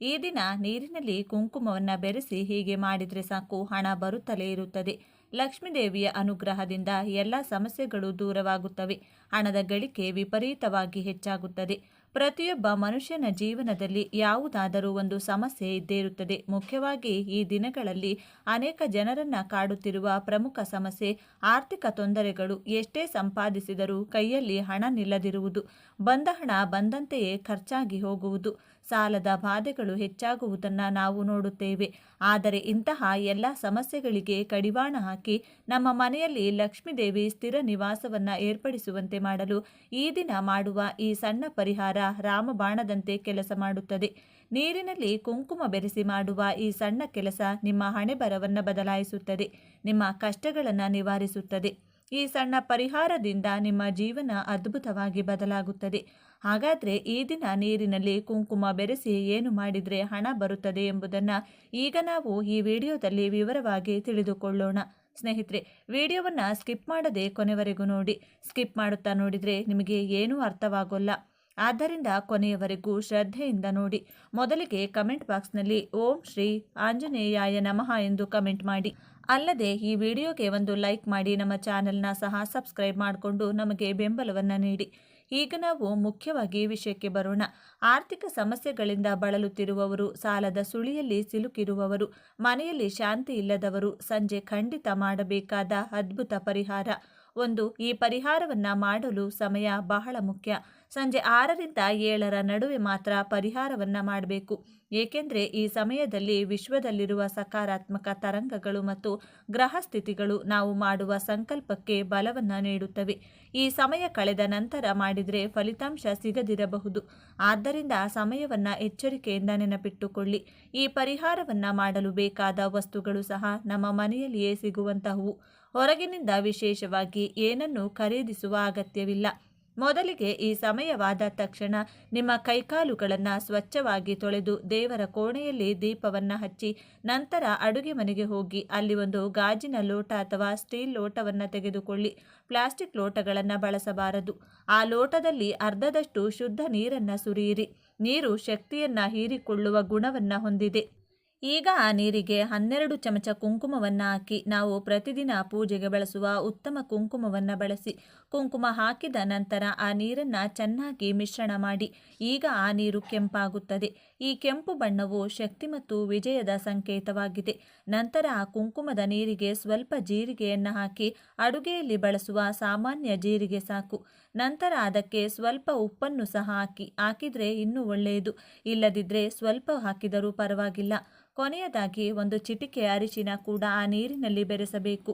ಈ ದಿನ ನೀರಿನಲ್ಲಿ ಕುಂಕುಮವನ್ನು ಬೆರೆಸಿ ಹೀಗೆ ಮಾಡಿದರೆ ಸಾಕು, ಹಣ ಬರುತ್ತಲೇ ಇರುತ್ತದೆ. ಲಕ್ಷ್ಮೀದೇವಿಯ ಅನುಗ್ರಹದಿಂದ ಎಲ್ಲ ಸಮಸ್ಯೆಗಳು ದೂರವಾಗುತ್ತವೆ. ಹಣದ ಗಳಿಕೆ ವಿಪರೀತವಾಗಿ ಹೆಚ್ಚಾಗುತ್ತದೆ. ಪ್ರತಿಯೊಬ್ಬ ಮನುಷ್ಯನ ಜೀವನದಲ್ಲಿ ಯಾವುದಾದರೂ ಒಂದು ಸಮಸ್ಯೆ ಇದ್ದೇ ಇರುತ್ತದೆ ಮುಖ್ಯವಾಗಿ ಈ ದಿನಗಳಲ್ಲಿ ಅನೇಕ ಜನರನ್ನ ಕಾಡುತ್ತಿರುವ ಪ್ರಮುಖ ಸಮಸ್ಯೆ ಆರ್ಥಿಕ ತೊಂದರೆಗಳು ಎಷ್ಟೇ ಸಂಪಾದಿಸಿದರೂ ಕೈಯಲ್ಲಿ ಹಣ ನಿಲ್ಲದಿರುವುದು. ಬಂದ ಹಣ ಬಂದಂತೆಯೇ ಖರ್ಚಾಗಿ ಹೋಗುವುದು. ಸಾಲದ ಬಾಧೆಗಳು ಹೆಚ್ಚಾಗುವುದನ್ನು ನಾವು ನೋಡುತ್ತೇವೆ. ಆದರೆ ಇಂತಹ ಎಲ್ಲ ಸಮಸ್ಯೆಗಳಿಗೆ ಕಡಿವಾಣ ಹಾಕಿ ನಮ್ಮ ಮನೆಯಲ್ಲಿ ಲಕ್ಷ್ಮೀದೇವಿ ಸ್ಥಿರ ನಿವಾಸವನ್ನು ಏರ್ಪಡಿಸುವಂತೆ ಮಾಡಲು ಈ ದಿನ ಮಾಡುವ ಈ ಸಣ್ಣ ಪರಿಹಾರ ರಾಮಬಾಣದಂತೆ ಕೆಲಸ ಮಾಡುತ್ತದೆ. ನೀರಿನಲ್ಲಿ ಕುಂಕುಮ ಬೆರೆಸಿ ಮಾಡುವ ಈ ಸಣ್ಣ ಕೆಲಸ ನಿಮ್ಮ ಹಣೆಬರವನ್ನು ಬದಲಾಯಿಸುತ್ತದೆ. ನಿಮ್ಮ ಕಷ್ಟಗಳನ್ನು ನಿವಾರಿಸುತ್ತದೆ. ಈ ಸಣ್ಣ ಪರಿಹಾರದಿಂದ ನಿಮ್ಮ ಜೀವನ ಅದ್ಭುತವಾಗಿ ಬದಲಾಗುತ್ತದೆ. ಹಾಗಾದರೆ ಈ ದಿನ ನೀರಿನಲ್ಲಿ ಕುಂಕುಮ ಬೆರೆಸಿ ಏನು ಮಾಡಿದರೆ ಹಣ ಬರುತ್ತದೆ ಎಂಬುದನ್ನು ಈಗ ನಾವು ಈ ವಿಡಿಯೋದಲ್ಲಿ ವಿವರವಾಗಿ ತಿಳಿದುಕೊಳ್ಳೋಣ. ಸ್ನೇಹಿತರೆ, ವಿಡಿಯೋವನ್ನು ಸ್ಕಿಪ್ ಮಾಡದೆ ಕೊನೆವರೆಗೂ ನೋಡಿ. ಸ್ಕಿಪ್ ಮಾಡುತ್ತಾ ನೋಡಿದರೆ ನಿಮಗೆ ಏನೂ ಅರ್ಥವಾಗೋಲ್ಲ. ಆದ್ದರಿಂದ ಕೊನೆಯವರೆಗೂ ಶ್ರದ್ಧೆಯಿಂದ ನೋಡಿ. ಮೊದಲಿಗೆ ಕಮೆಂಟ್ ಬಾಕ್ಸ್ನಲ್ಲಿ ಓಂ ಶ್ರೀ ಆಂಜನೇಯಾಯ ನಮಃ ಎಂದು ಕಮೆಂಟ್ ಮಾಡಿ. ಅಲ್ಲದೆ ಈ ವಿಡಿಯೋಗೆ ಒಂದು ಲೈಕ್ ಮಾಡಿ ನಮ್ಮ ಚಾನೆಲ್ನ ಸಹ ಸಬ್ಸ್ಕ್ರೈಬ್ ಮಾಡಿಕೊಂಡು ನಮಗೆ ಬೆಂಬಲವನ್ನು ನೀಡಿ. ಈಗ ನಾವು ಮುಖ್ಯವಾಗಿ ವಿಷಯಕ್ಕೆ ಬರೋಣ. ಆರ್ಥಿಕ ಸಮಸ್ಯೆಗಳಿಂದ ಬಳಲುತ್ತಿರುವವರು, ಸಾಲದ ಸುಳಿಯಲ್ಲಿ ಸಿಲುಕಿರುವವರು, ಮನೆಯಲ್ಲಿ ಶಾಂತಿ ಇಲ್ಲದವರು ಸಂಜೆ ಖಂಡಿತ ಮಾಡಬೇಕಾದ ಅದ್ಭುತ ಪರಿಹಾರ. ಒಂದು, ಈ ಪರಿಹಾರವನ್ನು ಮಾಡಲು ಸಮಯ ಬಹಳ ಮುಖ್ಯ. ಸಂಜೆ ಆರರಿಂದ ಏಳರ ನಡುವೆ ಮಾತ್ರ ಪರಿಹಾರವನ್ನು ಮಾಡಬೇಕು. ಏಕೆಂದರೆ ಈ ಸಮಯದಲ್ಲಿ ವಿಶ್ವದಲ್ಲಿರುವ ಸಕಾರಾತ್ಮಕ ತರಂಗಗಳು ಮತ್ತು ಗ್ರಹ ಸ್ಥಿತಿಗಳು ನಾವು ಮಾಡುವ ಸಂಕಲ್ಪಕ್ಕೆ ಬಲವನ್ನು ನೀಡುತ್ತವೆ. ಈ ಸಮಯ ಕಳೆದ ನಂತರ ಮಾಡಿದರೆ ಫಲಿತಾಂಶ ಸಿಗದಿರಬಹುದು. ಆದ್ದರಿಂದ ಸಮಯವನ್ನು ಎಚ್ಚರಿಕೆಯಿಂದ ನೆನಪಿಟ್ಟುಕೊಳ್ಳಿ. ಈ ಪರಿಹಾರವನ್ನು ಮಾಡಲು ಬೇಕಾದ ವಸ್ತುಗಳು ಸಹ ನಮ್ಮ ಮನೆಯಲ್ಲಿಯೇ ಸಿಗುವಂತಹವು. ಹೊರಗಿನಿಂದ ವಿಶೇಷವಾಗಿ ಏನನ್ನು ಖರೀದಿಸುವ ಅಗತ್ಯವಿಲ್ಲ. ಮೊದಲಿಗೆ ಈ ಸಮಯವಾದ ತಕ್ಷಣ ನಿಮ್ಮ ಕೈಕಾಲುಗಳನ್ನು ಸ್ವಚ್ಛವಾಗಿ ತೊಳೆದು ದೇವರ ಕೋಣೆಯಲ್ಲಿ ದೀಪವನ್ನು ಹಚ್ಚಿ ನಂತರ ಅಡುಗೆ ಮನೆಗೆ ಹೋಗಿ ಅಲ್ಲಿ ಒಂದು ಗಾಜಿನ ಲೋಟ ಅಥವಾ ಸ್ಟೀಲ್ ಲೋಟವನ್ನು ತೆಗೆದುಕೊಳ್ಳಿ. ಪ್ಲಾಸ್ಟಿಕ್ ಲೋಟಗಳನ್ನು ಬಳಸಬಾರದು. ಆ ಲೋಟದಲ್ಲಿ ಅರ್ಧದಷ್ಟು ಶುದ್ಧ ನೀರನ್ನು ಸುರಿಯಿರಿ. ನೀರು ಶಕ್ತಿಯನ್ನು ಹೀರಿಕೊಳ್ಳುವ ಗುಣವನ್ನು ಹೊಂದಿದೆ. ಈಗ ಆ ನೀರಿಗೆ ಹನ್ನೆರಡು ಚಮಚ ಕುಂಕುಮವನ್ನು ಹಾಕಿ ನಾವು ಪ್ರತಿದಿನ ಪೂಜೆಗೆ ಬಳಸುವ ಉತ್ತಮ ಕುಂಕುಮವನ್ನು ಬಳಸಿ ಕುಂಕುಮ ಹಾಕಿದ ನಂತರ ಆ ನೀರನ್ನು ಚೆನ್ನಾಗಿ ಮಿಶ್ರಣ ಮಾಡಿ ಈಗ ಆ ನೀರು ಕೆಂಪಾಗುತ್ತದೆ. ಈ ಕೆಂಪು ಬಣ್ಣವು ಶಕ್ತಿ ಮತ್ತು ವಿಜಯದ ಸಂಕೇತವಾಗಿದೆ. ನಂತರ ಆ ಕುಂಕುಮದ ನೀರಿಗೆ ಸ್ವಲ್ಪ ಜೀರಿಗೆಯನ್ನು ಹಾಕಿ ಅಡುಗೆಯಲ್ಲಿ ಬಳಸುವ ಸಾಮಾನ್ಯ ಜೀರಿಗೆ ಸಾಕು. ನಂತರ ಅದಕ್ಕೆ ಸ್ವಲ್ಪ ಉಪ್ಪನ್ನು ಸಹ ಹಾಕಿ, ಹಾಕಿದರೆ ಇನ್ನೂ ಒಳ್ಳೆಯದು. ಇಲ್ಲದಿದ್ದರೆ ಸ್ವಲ್ಪ ಹಾಕಿದರೂ ಪರವಾಗಿಲ್ಲ. ಕೊನೆಯದಾಗಿ ಒಂದು ಚಿಟಿಕೆ ಅರಿಶಿನ ಕೂಡ ಆ ನೀರಿನಲ್ಲಿ ಬೆರೆಸಬೇಕು.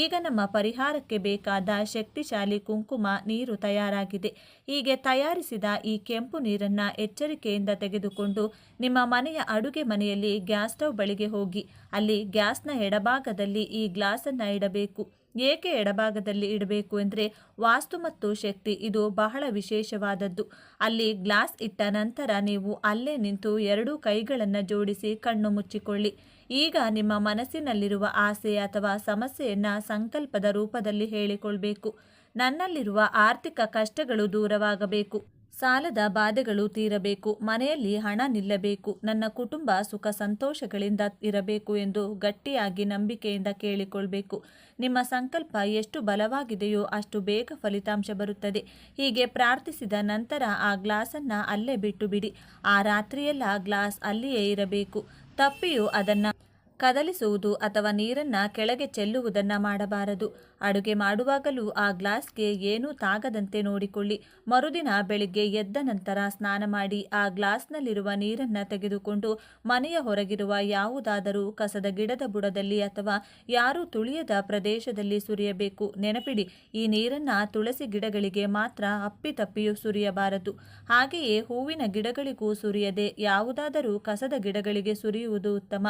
ಈಗ ನಮ್ಮ ಪರಿಹಾರಕ್ಕೆ ಬೇಕಾದ ಶಕ್ತಿಶಾಲಿ ಕುಂಕುಮ ನೀರು ತಯಾರಾಗಿದೆ. ಹೀಗೆ ತಯಾರಿಸಿದ ಈ ಕೆಂಪು ನೀರನ್ನು ಎಚ್ಚರಿಕೆಯಿಂದ ತೆಗೆದುಕೊಂಡು ನಿಮ್ಮ ಮನೆಯ ಅಡುಗೆ ಮನೆಯಲ್ಲಿ ಗ್ಯಾಸ್ ಸ್ಟವ್ ಬಳಿಗೆ ಹೋಗಿ, ಅಲ್ಲಿ ಗ್ಯಾಸ್ನ ಎಡಭಾಗದಲ್ಲಿ ಈ ಗ್ಲಾಸನ್ನು ಇಡಬೇಕು. ಏಕೆ ಎಡಭಾಗದಲ್ಲಿ ಇಡಬೇಕು ಅಂದರೆ ವಾಸ್ತು ಮತ್ತು ಶಕ್ತಿ ಇದು ಬಹಳ ವಿಶೇಷವಾದದ್ದು. ಅಲ್ಲಿ ಗ್ಲಾಸ್ ಇಟ್ಟ ನಂತರ ನೀವು ಅಲ್ಲೇ ನಿಂತು ಎರಡೂ ಕೈಗಳನ್ನು ಜೋಡಿಸಿ ಕಣ್ಣು ಮುಚ್ಚಿಕೊಳ್ಳಿ. ಈಗ ನಿಮ್ಮ ಮನಸ್ಸಿನಲ್ಲಿರುವ ಆಸೆ ಅಥವಾ ಸಮಸ್ಯೆಯನ್ನು ಸಂಕಲ್ಪದ ರೂಪದಲ್ಲಿ ಹೇಳಿಕೊಳ್ಬೇಕು. ನನ್ನಲ್ಲಿರುವ ಆರ್ಥಿಕ ಕಷ್ಟಗಳು ದೂರವಾಗಬೇಕು. ಸಾಲದ ಬಾಧೆಗಳು ತೀರಬೇಕು, ಮನೆಯಲ್ಲಿ ಹಣ ನಿಲ್ಲಬೇಕು, ನನ್ನ ಕುಟುಂಬ ಸುಖ ಸಂತೋಷಗಳಿಂದ ಇರಬೇಕು ಎಂದು ಗಟ್ಟಿಯಾಗಿ ನಂಬಿಕೆಯಿಂದ ಕೇಳಿಕೊಳ್ಬೇಕು. ನಿಮ್ಮ ಸಂಕಲ್ಪ ಎಷ್ಟು ಬಲವಾಗಿದೆಯೋ ಅಷ್ಟು ಬೇಗ ಫಲಿತಾಂಶ ಬರುತ್ತದೆ. ಹೀಗೆ ಪ್ರಾರ್ಥಿಸಿದ ನಂತರ ಆ ಗ್ಲಾಸನ್ನು ಅಲ್ಲೇ ಬಿಟ್ಟು ಬಿಡಿ. ಆ ರಾತ್ರಿಯೆಲ್ಲ ಗ್ಲಾಸ್ ಅಲ್ಲಿಯೇ ಇರಬೇಕು. ತಪ್ಪಿಯೂ ಅದನ್ನು ಕದಲಿಸುವುದು ಅಥವಾ ನೀರನ್ನು ಕೆಳಗೆ ಚೆಲ್ಲುವುದನ್ನು ಮಾಡಬಾರದು. ಅಡುಗೆ ಮಾಡುವಾಗಲೂ ಆ ಗ್ಲಾಸ್ಗೆ ಏನೂ ತಾಗದಂತೆ ನೋಡಿಕೊಳ್ಳಿ. ಮರುದಿನ ಬೆಳಿಗ್ಗೆ ಎದ್ದ ನಂತರ ಸ್ನಾನ ಮಾಡಿ ಆ ಗ್ಲಾಸ್ನಲ್ಲಿರುವ ನೀರನ್ನು ತೆಗೆದುಕೊಂಡು ಮನೆಯ ಹೊರಗಿರುವ ಯಾವುದಾದರೂ ಕಸದ ಗಿಡದ ಬುಡದಲ್ಲಿ ಅಥವಾ ಯಾರೂ ತುಳಿಯದ ಪ್ರದೇಶದಲ್ಲಿ ಸುರಿಯಬೇಕು. ನೆನಪಿಡಿ, ಈ ನೀರನ್ನು ತುಳಸಿ ಗಿಡಗಳಿಗೆ ಮಾತ್ರ ಅಪ್ಪಿತಪ್ಪಿಯೂ ಸುರಿಯಬಾರದು. ಹಾಗೆಯೇ ಹೂವಿನ ಗಿಡಗಳಿಗೂ ಸುರಿಯದೆ ಯಾವುದಾದರೂ ಕಸದ ಗಿಡಗಳಿಗೆ ಸುರಿಯುವುದು ಉತ್ತಮ.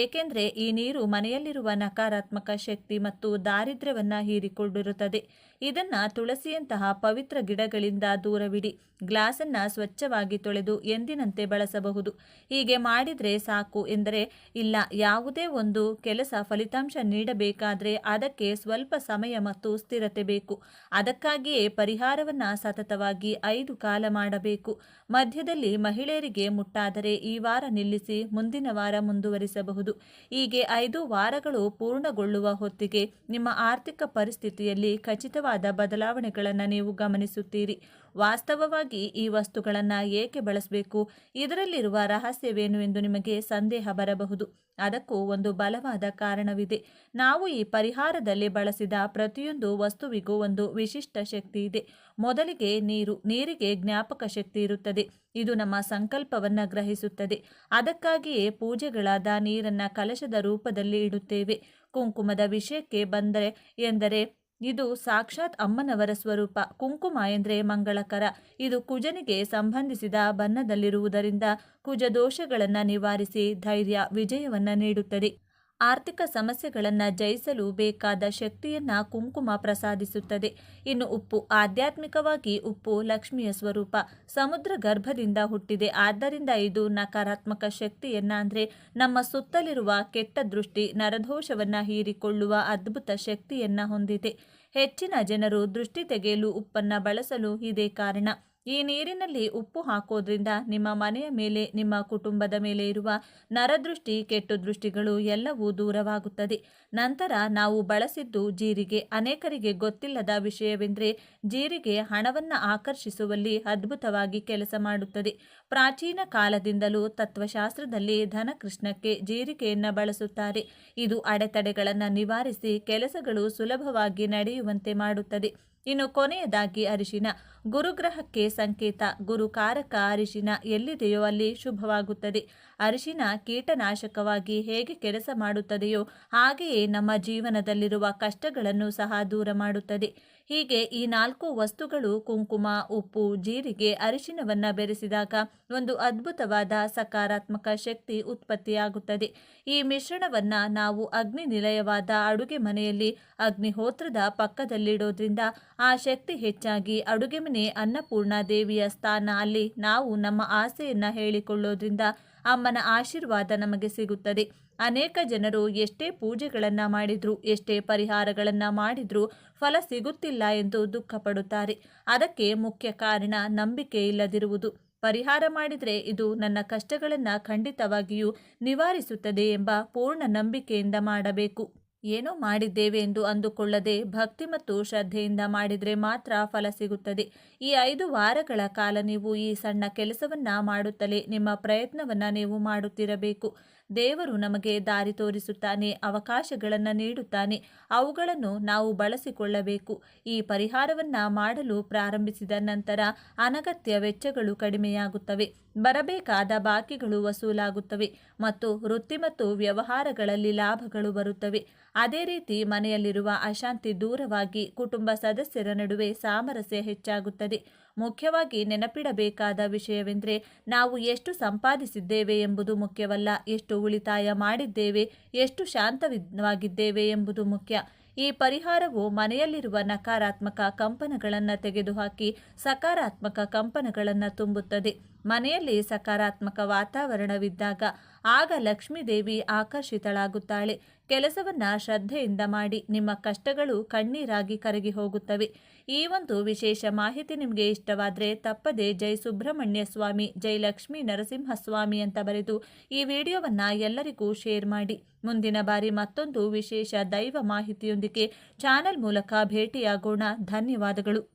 ಏಕೆಂದರೆ ಈ ನೀರು ಮನೆಯಲ್ಲಿರುವ ನಕಾರಾತ್ಮಕ ಶಕ್ತಿ ಮತ್ತು ದಾರಿದ್ರ್ಯವನ್ನು ಹೀರಿಕೊಂಡಿರುತ್ತದೆ. ಇದನ್ನು ತುಳಸಿಯಂತಹ ಪವಿತ್ರ ಗಿಡಗಳಿಂದ ದೂರವಿಡಿ. ಗ್ಲಾಸನ್ನು ಸ್ವಚ್ಛವಾಗಿ ತೊಳೆದು ಎಂದಿನಂತೆ ಬಳಸಬಹುದು. ಹೀಗೆ ಮಾಡಿದರೆ ಸಾಕು ಎಂದರೆ ಇಲ್ಲ, ಯಾವುದೇ ಒಂದು ಕೆಲಸ ಫಲಿತಾಂಶ ನೀಡಬೇಕಾದರೆ ಅದಕ್ಕೆ ಸ್ವಲ್ಪ ಸಮಯ ಮತ್ತು ಸ್ಥಿರತೆ ಬೇಕು. ಅದಕ್ಕಾಗಿಯೇ ಪರಿಹಾರವನ್ನು ಸತತವಾಗಿ ಐದು ಕಾಲ ಮಾಡಬೇಕು. ಮಧ್ಯದಲ್ಲಿ ಮಹಿಳೆಯರಿಗೆ ಮುಟ್ಟಾದರೆ ಈ ವಾರ ನಿಲ್ಲಿಸಿ ಮುಂದಿನ ವಾರ ಮುಂದುವರಿಸಬಹುದು. ಹೀಗೆ ಐದು ವಾರಗಳು ಪೂರ್ಣಗೊಳ್ಳುವ ಹೊತ್ತಿಗೆ ನಿಮ್ಮ ಆರ್ಥಿಕ ಪರಿಸ್ಥಿತಿಯಲ್ಲಿ ಖಚಿತವಾದ ಬದಲಾವಣೆಗಳನ್ನು ನೀವು ಗಮನಿಸುತ್ತೀರಿ. ವಾಸ್ತವವಾಗಿ ಈ ವಸ್ತುಗಳನ್ನು ಏಕೆ ಬಳಸಬೇಕು? ಇದರಲ್ಲಿರುವ ರಹಸ್ಯವೇನು ಎಂದು ನಿಮಗೆ ಸಂದೇಹ ಬರಬಹುದು. ಅದಕ್ಕೂ ಒಂದು ಬಲವಾದ ಕಾರಣವಿದೆ. ನಾವು ಈ ಪರಿಹಾರದಲ್ಲಿ ಬಳಸಿದ ಪ್ರತಿಯೊಂದು ವಸ್ತುವಿಗೂ ಒಂದು ವಿಶಿಷ್ಟ ಶಕ್ತಿ ಇದೆ. ಮೊದಲಿಗೆ ನೀರು, ನೀರಿಗೆ ಜ್ಞಾಪಕ ಶಕ್ತಿ ಇರುತ್ತದೆ. ಇದು ನಮ್ಮ ಸಂಕಲ್ಪವನ್ನು ಗ್ರಹಿಸುತ್ತದೆ. ಅದಕ್ಕಾಗಿಯೇ ಪೂಜೆಗಳಾದ ನೀರನ್ನು ಕಲಶದ ರೂಪದಲ್ಲಿ ಇಡುತ್ತೇವೆ. ಕುಂಕುಮದ ವಿಷಯಕ್ಕೆ ಬಂದರೆ ಎಂದರೆ ಇದು ಸಾಕ್ಷಾತ್ ಅಮ್ಮನವರ ಸ್ವರೂಪ. ಕುಂಕುಮ ಎಂದರೆ ಮಂಗಳಕರ. ಇದು ಕುಜನಿಗೆ ಸಂಬಂಧಿಸಿದ ಬಣ್ಣದಲ್ಲಿರುವುದರಿಂದ ಕುಜ ದೋಷಗಳನ್ನು ನಿವಾರಿಸಿ ಧೈರ್ಯ, ವಿಜಯವನ್ನು ನೀಡುತ್ತದೆ. ಆರ್ಥಿಕ ಸಮಸ್ಯೆಗಳನ್ನು ಜಯಿಸಲು ಬೇಕಾದ ಶಕ್ತಿಯನ್ನ ಕುಂಕುಮ ಪ್ರಸಾದಿಸುತ್ತದೆ. ಇನ್ನು ಉಪ್ಪು, ಆಧ್ಯಾತ್ಮಿಕವಾಗಿ ಉಪ್ಪು ಲಕ್ಷ್ಮಿಯ ಸ್ವರೂಪ. ಸಮುದ್ರ ಗರ್ಭದಿಂದ ಹುಟ್ಟಿದೆ. ಆದ್ದರಿಂದ ಇದು ನಕಾರಾತ್ಮಕ ಶಕ್ತಿಯನ್ನ ಅಂದರೆ ನಮ್ಮ ಸುತ್ತಲಿರುವ ಕೆಟ್ಟ ದೃಷ್ಟಿ, ನರದೋಷವನ್ನು ಹೀರಿಕೊಳ್ಳುವ ಅದ್ಭುತ ಶಕ್ತಿಯನ್ನ ಹೊಂದಿದೆ. ಹೆಚ್ಚಿನ ಜನರು ದೃಷ್ಟಿ ತೆಗೆಯಲು ಉಪ್ಪನ್ನು ಬಳಸಲು ಇದೇ ಕಾರಣ. ಈ ನೀರಿನಲ್ಲಿ ಉಪ್ಪು ಹಾಕೋದ್ರಿಂದ ನಿಮ್ಮ ಮನೆಯ ಮೇಲೆ, ನಿಮ್ಮ ಕುಟುಂಬದ ಮೇಲೆ ಇರುವ ನರದೃಷ್ಟಿ ಕೆಟ್ಟು ದೃಷ್ಟಿಗಳು ಎಲ್ಲವೂ ದೂರವಾಗುತ್ತದೆ. ನಂತರ ನಾವು ಬಳಸಿದ್ದು ಜೀರಿಗೆ. ಅನೇಕರಿಗೆ ಗೊತ್ತಿಲ್ಲದ ವಿಷಯವೆಂದರೆ ಜೀರಿಗೆ ಹಣವನ್ನು ಆಕರ್ಷಿಸುವಲ್ಲಿ ಅದ್ಭುತವಾಗಿ ಕೆಲಸ ಮಾಡುತ್ತದೆ. ಪ್ರಾಚೀನ ಕಾಲದಿಂದಲೂ ತತ್ವಶಾಸ್ತ್ರದಲ್ಲಿ ಧನಕೃಷ್ಣಕ್ಕೆ ಜೀರಿಗೆಯನ್ನು ಬಳಸುತ್ತಾರೆ. ಇದು ಅಡೆತಡೆಗಳನ್ನು ನಿವಾರಿಸಿ ಕೆಲಸಗಳು ಸುಲಭವಾಗಿ ನಡೆಯುವಂತೆ ಮಾಡುತ್ತದೆ. ಇನ್ನು ಕೊನೆಯದಾಗಿ ಅರಿಶಿನ. ಗುರುಗ್ರಹಕ್ಕೆ ಸಂಕೇತ. ಗುರುಕಾರಕ ಅರಿಶಿನ ಎಲ್ಲಿದೆಯೋ ಅಲ್ಲಿ ಶುಭವಾಗುತ್ತದೆ. ಅರಿಶಿನ ಕೀಟನಾಶಕವಾಗಿ ಹೇಗೆ ಕೆಲಸ ಮಾಡುತ್ತದೆಯೋ ಹಾಗೆಯೇ ನಮ್ಮ ಜೀವನದಲ್ಲಿರುವ ಕಷ್ಟಗಳನ್ನು ಸಹ ದೂರ ಮಾಡುತ್ತದೆ. ಹೀಗೆ ಈ ನಾಲ್ಕು ವಸ್ತುಗಳು ಕುಂಕುಮ, ಉಪ್ಪು, ಜೀರಿಗೆ, ಅರಿಶಿನವನ್ನು ಬೆರೆಸಿದಾಗ ಒಂದು ಅದ್ಭುತವಾದ ಸಕಾರಾತ್ಮಕ ಶಕ್ತಿ ಉತ್ಪತ್ತಿಯಾಗುತ್ತದೆ. ಈ ಮಿಶ್ರಣವನ್ನು ನಾವು ಅಗ್ನಿ ನಿಲಯವಾದ ಅಡುಗೆ ಮನೆಯಲ್ಲಿ ಅಗ್ನಿಹೋತ್ರದ ಪಕ್ಕದಲ್ಲಿಡೋದ್ರಿಂದ ಆ ಶಕ್ತಿ ಹೆಚ್ಚಾಗಿ ಅಡುಗೆ ಮನೆ ಅನ್ನಪೂರ್ಣ ದೇವಿಯ ಸ್ಥಾನ. ಅಲ್ಲಿ ನಾವು ನಮ್ಮ ಆಸೆಯನ್ನು ಹೇಳಿಕೊಳ್ಳೋದ್ರಿಂದ ಅಮ್ಮನ ಆಶೀರ್ವಾದ ನಮಗೆ ಸಿಗುತ್ತದೆ. ಅನೇಕ ಜನರು ಎಷ್ಟೇ ಪೂಜೆಗಳನ್ನು ಮಾಡಿದ್ರು, ಎಷ್ಟೇ ಪರಿಹಾರಗಳನ್ನು ಮಾಡಿದ್ರು ಫಲ ಸಿಗುತ್ತಿಲ್ಲ ಎಂದು ದುಃಖಪಡುತ್ತಾರೆ. ಅದಕ್ಕೆ ಮುಖ್ಯ ಕಾರಣ ನಂಬಿಕೆ ಇಲ್ಲದಿರುವುದು. ಪರಿಹಾರ ಮಾಡಿದರೆ ಇದು ನನ್ನ ಕಷ್ಟಗಳನ್ನು ಖಂಡಿತವಾಗಿಯೂ ನಿವಾರಿಸುತ್ತದೆ ಎಂಬ ಪೂರ್ಣ ನಂಬಿಕೆಯಿಂದ ಮಾಡಬೇಕು. ಏನೋ ಮಾಡಿದ್ದೇವೆ ಎಂದು ಅಂದುಕೊಳ್ಳದೆ ಭಕ್ತಿ ಮತ್ತು ಶ್ರದ್ಧೆಯಿಂದ ಮಾಡಿದರೆ ಮಾತ್ರ ಫಲ ಸಿಗುತ್ತದೆ. ಈ ಐದು ವಾರಗಳ ಕಾಲ ನೀವು ಈ ಸಣ್ಣ ಕೆಲಸವನ್ನ ಮಾಡುತ್ತಲೇ ನಿಮ್ಮ ಪ್ರಯತ್ನವನ್ನ ನೀವು ಮಾಡುತ್ತಿರಬೇಕು. ದೇವರು ನಮಗೆ ದಾರಿ ತೋರಿಸುತ್ತಾನೆ, ಅವಕಾಶಗಳನ್ನು ನೀಡುತ್ತಾನೆ, ಅವುಗಳನ್ನು ನಾವು ಬಳಸಿಕೊಳ್ಳಬೇಕು. ಈ ಪರಿಹಾರವನ್ನು ಮಾಡಲು ಪ್ರಾರಂಭಿಸಿದ ನಂತರ ಅನಗತ್ಯ ವೆಚ್ಚಗಳು ಕಡಿಮೆಯಾಗುತ್ತವೆ. ಬರಬೇಕಾದ ಬಾಕಿಗಳು ವಸೂಲಾಗುತ್ತವೆ ಮತ್ತು ವೃತ್ತಿ ಮತ್ತು ವ್ಯವಹಾರಗಳಲ್ಲಿ ಲಾಭಗಳು ಬರುತ್ತವೆ. ಅದೇ ರೀತಿ ಮನೆಯಲ್ಲಿರುವ ಅಶಾಂತಿ ದೂರವಾಗಿ ಕುಟುಂಬ ಸದಸ್ಯರ ನಡುವೆ ಸಾಮರಸ್ಯ ಹೆಚ್ಚಾಗುತ್ತದೆ. ಮುಖ್ಯವಾಗಿ ನೆನಪಿಡಬೇಕಾದ ವಿಷಯವೆಂದರೆ ನಾವು ಎಷ್ಟು ಸಂಪಾದಿಸಿದ್ದೇವೆ ಎಂಬುದು ಮುಖ್ಯವಲ್ಲ, ಎಷ್ಟು ಉಳಿತಾಯ ಮಾಡಿದ್ದೇವೆ, ಎಷ್ಟು ಶಾಂತವಾಗಿದ್ದೇವೆ ಎಂಬುದು ಮುಖ್ಯ. ಈ ಪರಿಹಾರವು ಮನೆಯಲ್ಲಿರುವ ನಕಾರಾತ್ಮಕ ಕಂಪನಗಳನ್ನು ತೆಗೆದುಹಾಕಿ ಸಕಾರಾತ್ಮಕ ಕಂಪನಗಳನ್ನು ತುಂಬುತ್ತದೆ. ಮನೆಯಲ್ಲಿ ಸಕಾರಾತ್ಮಕ ವಾತಾವರಣವಿದ್ದಾಗ ಆಗ ಲಕ್ಷ್ಮೀದೇವಿ ಆಕರ್ಷಿತಳಾಗುತ್ತಾಳೆ. ಕೆಲಸವನ್ನ ಶ್ರದ್ಧೆಯಿಂದ ಮಾಡಿ ನಿಮ್ಮ ಕಷ್ಟಗಳು ಕಣ್ಣೀರಾಗಿ ಕರಗಿ ಹೋಗುತ್ತವೆ. ಈ ಒಂದು ವಿಶೇಷ ಮಾಹಿತಿ ನಿಮಗೆ ಇಷ್ಟವಾದರೆ ತಪ್ಪದೆ ಜೈ ಸುಬ್ರಹ್ಮಣ್ಯ ಸ್ವಾಮಿ, ಜೈ ಲಕ್ಷ್ಮೀ ನರಸಿಂಹಸ್ವಾಮಿ ಅಂತ ಬರೆದು ಈ ವಿಡಿಯೋವನ್ನು ಎಲ್ಲರಿಗೂ ಶೇರ್ ಮಾಡಿ. ಮುಂದಿನ ಬಾರಿ ಮತ್ತೊಂದು ವಿಶೇಷ ದೈವ ಮಾಹಿತಿಯೊಂದಿಗೆ ಚಾನೆಲ್ ಮೂಲಕ ಭೇಟಿಯಾಗೋಣ. ಧನ್ಯವಾದಗಳು.